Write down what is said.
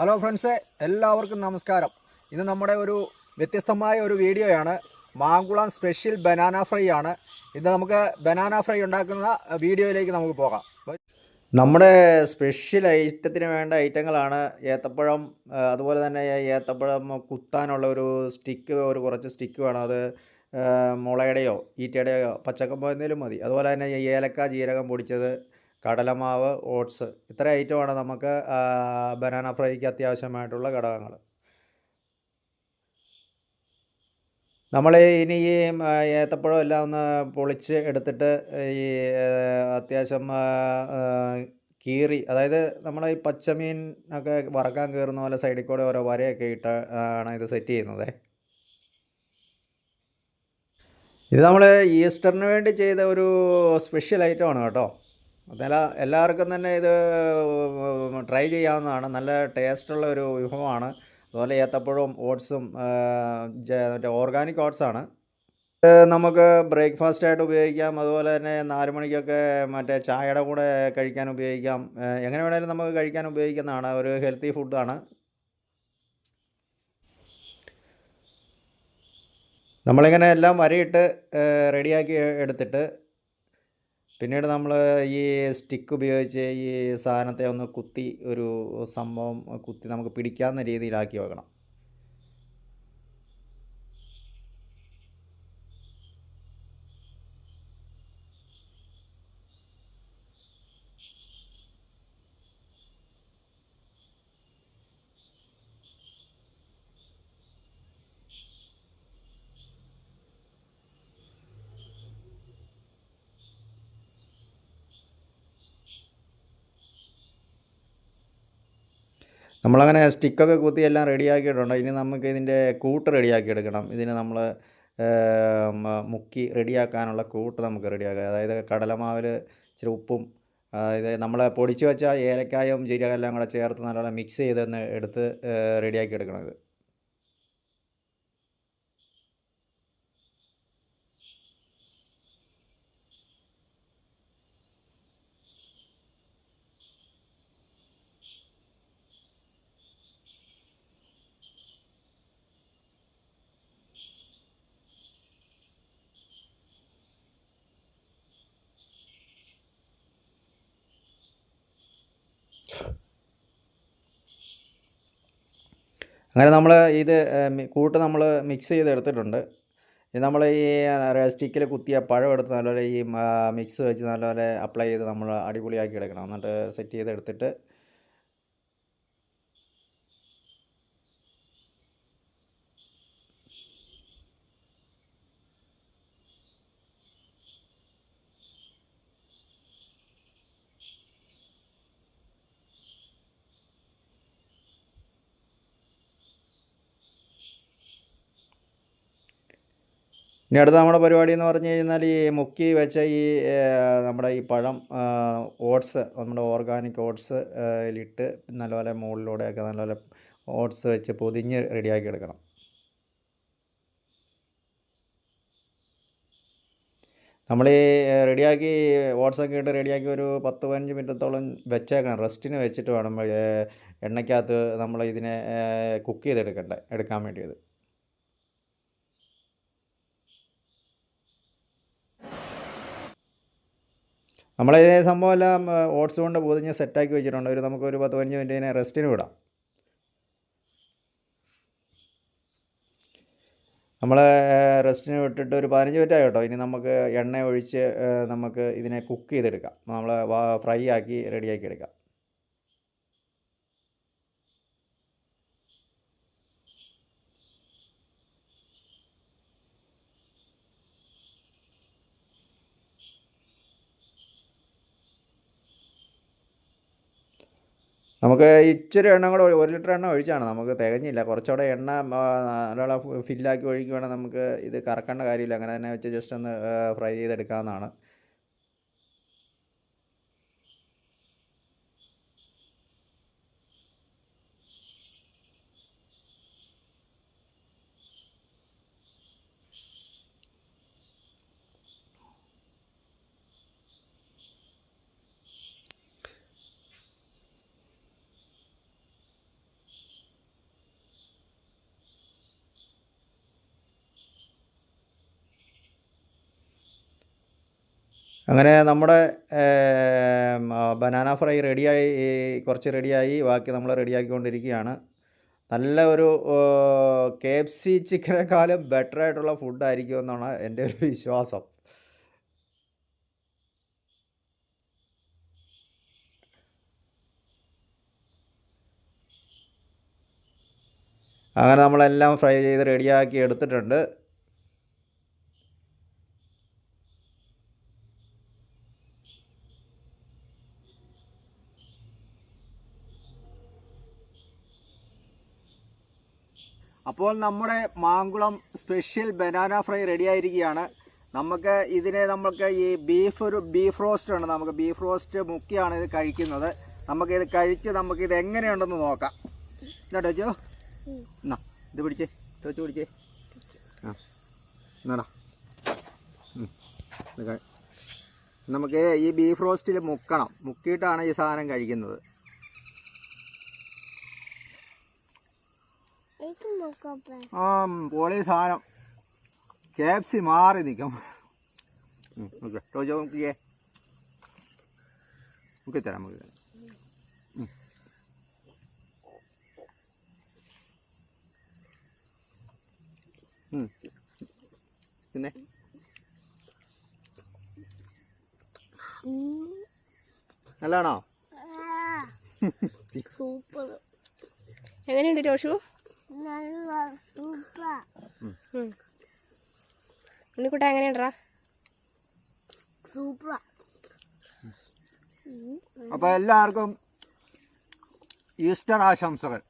Hello friends എല്ലാവർക്കും നമസ്കാരം. ഇന്ന് നമ്മുടെ ഒരു വ്യത്യസ്തമായ ഒരു വീഡിയോയാണ്. മാങ്കുളം സ്പെഷ്യൽ ബനാന ഫ്രൈ ആണ്. ഇന്ന് നമുക്ക് ബനാന ഫ്രൈ ഉണ്ടാക്കുന്ന വീഡിയോയിലേക്ക് നമുക്ക് പോകാം. നമ്മുടെ സ്പെഷ്യൽ ഐറ്റത്തിന് വേണ്ട ഐറ്റങ്ങളാണ് ഏത്തപ്പഴം അതുപോലെ തന്നെ ഏത്തപ്പഴം കുത്താനുള്ള ഒരു സ്റ്റിക്ക് ഒരു കുറച്ച് സ്റ്റിക്ക് വേണം. അത് മുളയുടെയോ ഈറ്റയുടെയോ പച്ചക്കമ്പോ എന്തെങ്കിലും മതി. അതുപോലെ തന്നെ ഏലക്ക ജീരകം പൊടിച്ചത് കടലമാവ് ഓട്സ് ഇത്ര ഐറ്റമാണ് നമുക്ക് ബനാന ഫ്രൈക്ക് അത്യാവശ്യമായിട്ടുള്ള ഘടകങ്ങൾ. നമ്മൾ ഇനി ഈ ഏത്തപ്പഴം എല്ലാം ഒന്ന് പൊളിച്ച് എടുത്തിട്ട് ഈ അത്യാവശ്യം കീറി അതായത് നമ്മൾ ഈ പച്ചമീൻ ഒക്കെ വറക്കാൻ കയറുന്ന പോലെ സൈഡിൽ കൂടെ ഓരോ വരയൊക്കെ ഇട്ട് ആണ് ഇത് സെറ്റ് ചെയ്യുന്നത്. ഇത് നമ്മൾ ഈസ്റ്ററിന് വേണ്ടി ചെയ്ത ഒരു സ്പെഷ്യൽ ഐറ്റമാണ് കേട്ടോ. അതല്ല എല്ലാവർക്കും തന്നെ ഇത് ട്രൈ ചെയ്യാവുന്നതാണ്. നല്ല ടേസ്റ്റുള്ള ഒരു വിഭവമാണ്. അതുപോലെ ഏത്തപ്പഴവും ഓട്സും മറ്റേ ഓർഗാനിക് ഓട്സാണ് ഇത് നമുക്ക് ബ്രേക്ക്ഫാസ്റ്റ് ആയിട്ട് ഉപയോഗിക്കാം. അതുപോലെ തന്നെ നാല് മണിക്കൊക്കെ മറ്റേ ചായയുടെ കൂടെ കഴിക്കാൻ ഉപയോഗിക്കാം. എങ്ങനെ വേണേലും നമുക്ക് കഴിക്കാൻ ഉപയോഗിക്കുന്നതാണ്. ഒരു ഹെൽത്തി ഫുഡാണ് നമ്മളിങ്ങനെ എല്ലാം വരയിട്ട് റെഡിയാക്കി എടുത്തിട്ട് പിന്നീട് നമ്മൾ ഈ സ്റ്റിക്ക് ഉപയോഗിച്ച് ഈ സാധനത്തെ ഒന്ന് കുത്തി ഒരു സംഭവം കുത്തി നമുക്ക് പിടിക്കാവുന്ന രീതിയിലാക്കി വെക്കണം. നമ്മളങ്ങനെ സ്റ്റിക്കൊക്കെ കുത്തി എല്ലാം റെഡിയാക്കിയിട്ടുണ്ട്. ഇനി നമുക്ക് ഇതിന്റെ കൂട്ട് റെഡിയാക്കി എടുക്കണം. ഇതിന് നമ്മൾ മുക്കി റെഡിയാക്കാനുള്ള കൂട്ട് നമുക്ക് റെഡിയാക്കുക അതായത് കടലമാവിൽ ഇച്ചിരി ഉപ്പും അതായത് നമ്മൾ പൊടിച്ച് വെച്ച ഏലക്കായും ജീരകം എല്ലാം കൂടെ ചേർത്ത് നല്ലോണം മിക്സ് ചെയ്തൊന്ന് എടുത്ത് റെഡിയാക്കി എടുക്കണം ഇത്. അങ്ങനെ നമ്മൾ ഇത് കൂട്ട് നമ്മൾ മിക്സ് ചെയ്ത് എടുത്തിട്ടുണ്ട് ഇത് നമ്മൾ ഈ സ്റ്റിക്കിൽ കുത്തിയ പഴം എടുത്ത് നല്ലപോലെ ഈ മിക്സ് വെച്ച് നല്ലപോലെ അപ്ലൈ ചെയ്ത് നമ്മൾ അടിപൊളിയാക്കി എടുക്കണം. എന്നിട്ട് സെറ്റ് ചെയ്ത് എടുത്തിട്ട് ഇനി അടുത്ത നമ്മുടെ പരിപാടി എന്ന് പറഞ്ഞു കഴിഞ്ഞാൽ ഈ മുക്കി വെച്ച ഈ നമ്മുടെ ഈ പഴം ഓട്സ് നമ്മുടെ ഓർഗാനിക് ഓട്സ് ഇട്ട് നല്ലപോലെ മുകളിലൂടെയൊക്കെ നല്ലപോലെ ഓട്സ് വെച്ച് പൊതിഞ്ഞ് റെഡിയാക്കി എടുക്കണം. നമ്മൾ ഈ റെഡിയാക്കി ഓട്സൊക്കെ ഇട്ട് റെഡിയാക്കി ഒരു പത്ത് പതിനഞ്ച് മിനിറ്റത്തോളം വെച്ചേക്കണം. റെസ്റ്റിന് വെച്ചിട്ട് വേണം എണ്ണയ്ക്കകത്ത് നമ്മൾ ഇതിനെ കുക്ക് ചെയ്തെടുക്കണ്ടേ എടുക്കാൻ വേണ്ടിയത്. നമ്മൾ ഇതേ സംഭവം എല്ലാം ഓട്സ് കൊണ്ട് പൊതിഞ്ഞ് സെറ്റാക്കി വെച്ചിട്ടുണ്ട്. ഒരു നമുക്ക് ഒരു പത്ത് പതിനഞ്ച് മിനിറ്റിനെ റെസ്റ്റിന് വിടാം. നമ്മൾ റെസ്റ്റിന് വിട്ടിട്ട് ഒരു പതിനഞ്ച് മിനിറ്റ് ആയിട്ടോ? ഇനി നമുക്ക് എണ്ണ ഒഴിച്ച് നമുക്ക് ഇതിനെ കുക്ക് ചെയ്തെടുക്കാം. നമ്മൾ ഫ്രൈ ആക്കി റെഡിയാക്കി എടുക്കാം. നമുക്ക് ഇച്ചിരി എണ്ണ കൂടെ ഒരു ലിറ്റർ എണ്ണ ഒഴിച്ചാണ്. നമുക്ക് തികഞ്ഞില്ല. കുറച്ചുകൂടെ എണ്ണ നല്ല നല്ലോണം ഫില്ലാക്കി ഒഴിക്കുവാണെങ്കിൽ നമുക്ക് ഇത് കറക്കേണ്ട കാര്യമില്ല. അങ്ങനെ തന്നെ വെച്ച് ജസ്റ്റ് ഒന്ന് ഫ്രൈ ചെയ്തെടുക്കാവുന്നതാണ്. അങ്ങനെ നമ്മുടെ ബനാന ഫ്രൈ റെഡിയായി കുറച്ച് റെഡിയായി ബാക്കി നമ്മൾ റെഡിയാക്കിക്കൊണ്ടിരിക്കുകയാണ്. നല്ല ഒരു കെ എഫ് സി ചിക്കനേക്കാളും ബെറ്റർ ആയിട്ടുള്ള ഫുഡായിരിക്കും എന്നാണ് എന്റെ ഒരു വിശ്വാസം. അങ്ങനെ നമ്മളെല്ലാം ഫ്രൈ ചെയ്ത് റെഡിയാക്കി എടുത്തിട്ടുണ്ട്. അപ്പോൾ നമ്മുടെ Mankulam special banana fry ready ആയിരിക്കുകയാണ്. നമുക്ക് ഇതിനെ നമുക്ക് ഈ ബീഫ് ഒരു ബീഫ് റോസ്റ്റ് ഉണ്ട് നമുക്ക് ബീഫ് റോസ്റ്റ് മുക്കിയാണ് ഇത് കഴിക്കുന്നത്. നമുക്ക് ഇത് കഴിച്ച് നമുക്ക് നമുക്കിത് എങ്ങനെയുണ്ടെന്ന് നോക്കാം. കേട്ടോ ചോ എന്നാ ഇത് പിടിച്ചേ. ടോച്ചു പിടിച്ചേ. ആ. നമുക്ക് ഈ ബീഫ് റോസ്റ്റിൽ മുക്കണം. മുക്കിയിട്ടാണ് ഈ സാധനം കഴിക്കുന്നത് എനിക്ക് നോക്കാം ആ പൊളി സാധനം. കെ എഫ് സി മാറി നിൽക്കും നോക്കിയേ നമുക്ക് തരാം നമുക്ക് തരാം. പിന്നെ? നല്ലതാണോ? സൂപ്പർ. എങ്ങനെയുണ്ട് രോഷു നല്ല സൂപ്പർ. ഉണ്ണിക്കുട്ട എങ്ങനെയുണ്ടാ? സൂപ്പർ. അപ്പോൾ എല്ലാവർക്കും ഈസ്റ്റർ ആശംസകൾ.